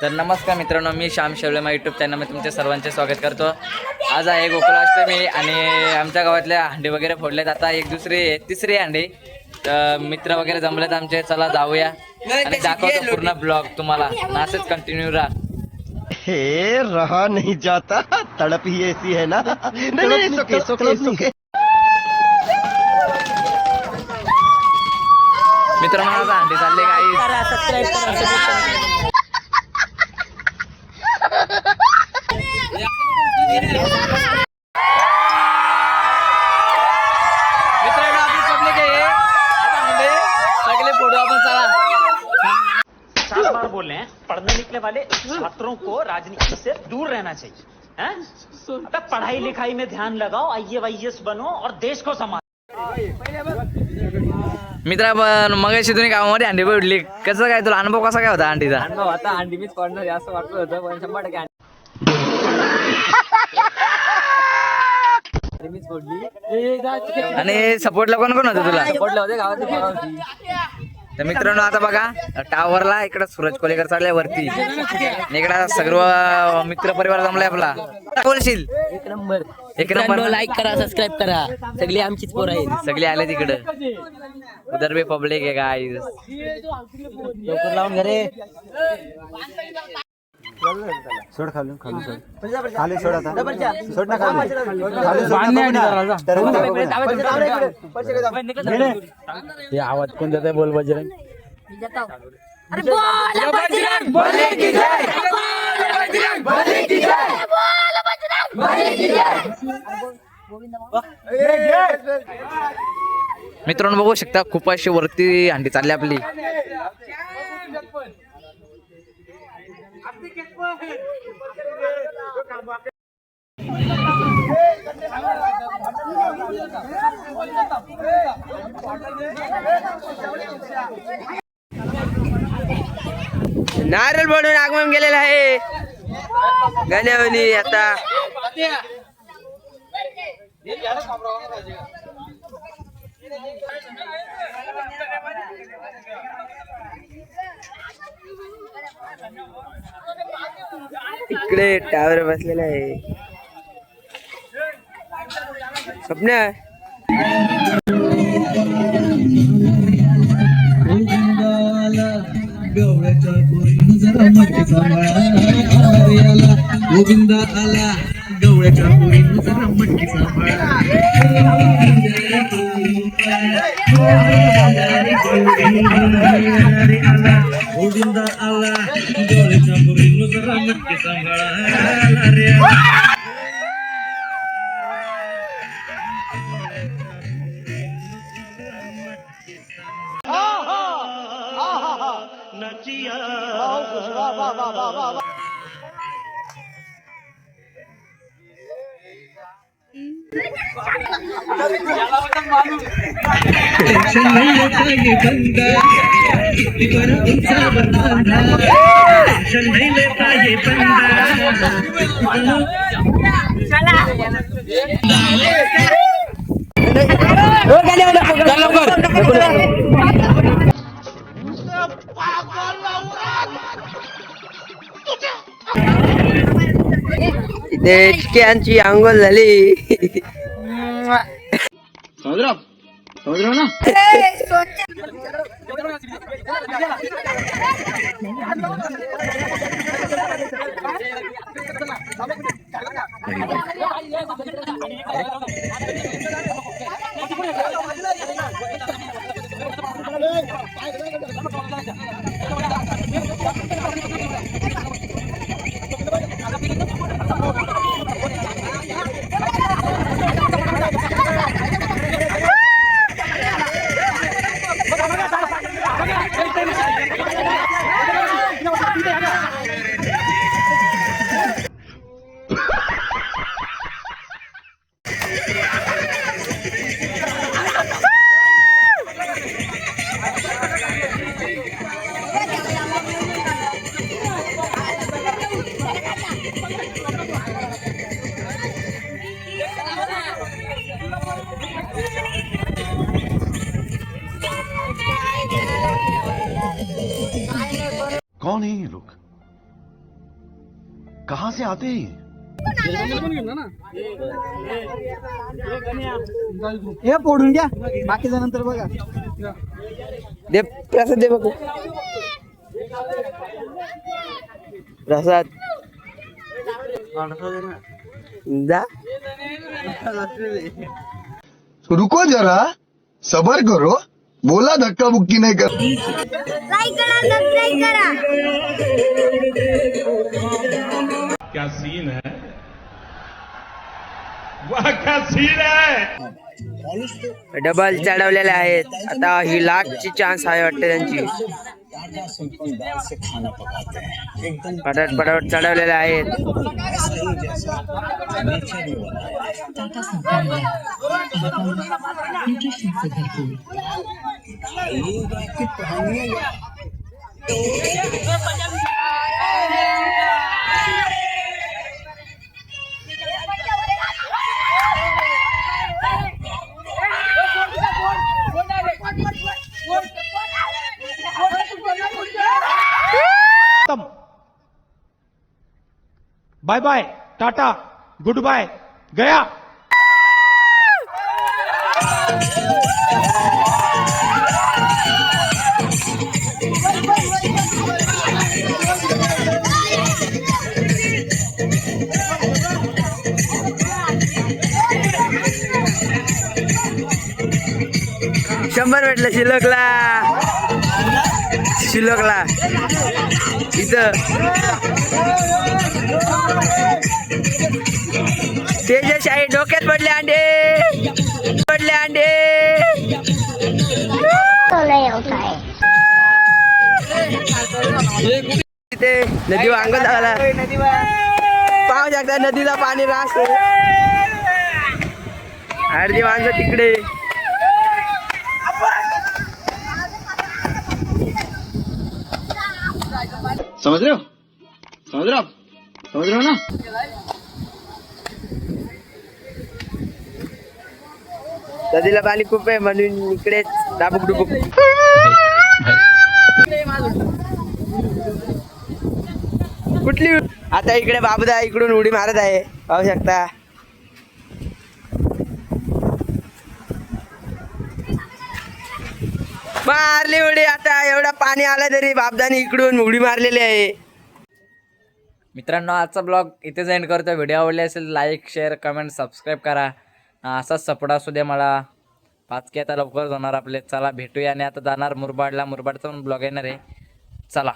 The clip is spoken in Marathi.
तर नमस्कार मित्रांनो मी श्याम शेवले माझ्या यूट्यूब चॅनलमध्ये तुमच्या सर्वांचे स्वागत करतो. आज आहे गोकुळाष्टमी आणि आमच्या गावातल्या हंडी वगैरे फोडलेत. आता एक दुसरी तिसरी हंडी. तर मित्र वगैरे जमलेत आमचे चला जाऊया. आणि दाखवतो पूर्ण ब्लॉग तुम्हाला. असंच कंटिन्यू राहा. हे रहा नहीं जाता. तड़प ही ऐसी है ना. नहीं नहीं सुके सुके सुके मित्रांनो हंडी चालले काही मित्रांनो आपली पब्लिक आहे आता हंडी सगळे फोटो आपण चला चार बार बोल रहे हैं पढ़ने निकले वाले छात्रों को राजनीति से दूर रहना चाहिए हैं? अबे पढ़ाई लिखाई में ध्यान लगाओ आई वाईएस बनो और देश को संभालो। मित्रा पण मगाशी तुम्ही गावामध्ये अंडी पडली कसं काय तुला अनुभव कसा काय होता अंडीचा? अनुभव आता अंडी मीच पडणार असं वाटत होतं पण शंभर टक्के आणि सपोर्टला कोण कोण होतं तुला? पडलं होते होती तर मित्रांनो आता बघा टावरला इकडं सूरज कोलेकर चाललाय वरती. इकडं सर्व मित्र परिवार जमलाय आपला. काय बोलशील? एक नंबर. एक नंबर. लाईक करा सबस्क्राईब करा. सगळी आमचीच पोरं आहेत. सगळे आले तिकडं. उधर भी पब्लिक आहे गाय लवकर लावून घरे सोड खाली खाली सोड खाली सोड आता सोड ना खाली खाली सोड ना बघू ना. हे आवाज कोण देत आहे बोल बजरंग मित्रांनो बघू शकता खूप अशी वरती अंडी चालली आपली नारळ बनवून आगमन गेलेलं आहे. गण्यावनी आता. इकडे टावर बसलेला आहे. स्वप्न गोविंदा आला. गवळ्याच्या पोरीनं जरा मटकी गोविंदा आला गवळ्याच्या पोरीनं जरा मटकी सांभाळा रे टेन्शन नाही होता ये बंदा। किती बरं तुमचा बंदा टेन्शन नाही लेता ये बंदा। इथे चिक्यांची आंघोळ झाली. कौन कहाँ से आते हैं? ये? हे फोडून घ्या बाकीच्या नंतर बघा. दे प्रसाद दे बघू. प्रसाद. जा. रुको जरा. सबर करो. बोला धक्का बुक्की नहीं कर. लाईक करा सबस्क्राईब करा. क्या सीन है? वाह क्या सीन है? डबल चढवलेले आहेत. आता ही लाखची चान्स आहे वाटते त्यांची. पटाट पटाट चढवलेले आहेत. Bye bye ta ta goodbye गया. शंभर भेटलं शिल्लकला. शिलकला इथं. तेजस आहे डोक्यात पडले अंडे. पडले अंडे. तिथे नदी वांग झाला. पाहू शकता नदीला पाणी रास अर्धी माणसं तिकडे. समझ रहे हो समझ रहे हो आप? समझ रहे हो ना नदीला पाणी खूप आहे म्हणून इकडेच डाबुक डुबुक कुठली आता इकडे बाबूदा इकडून उडी मारत आहे पाहू शकता मारली उडी आता एवढा पाणी आला तरी बापदानी इकडून उडी मारलेली आहे. मित्रांनो आजचा ब्लॉग इथेच एंड करतो. व्हिडिओ आवडले असेल लाईक शेअर कमेंट सबस्क्राईब करा. असाच सपोर्ट असू दे मला. पाचके आता लवकर होणार आपले. चला भेटूया आणि आता जाणार मुरबाडला. मुरबाडचा पण ब्लॉग येणार आहे. चला.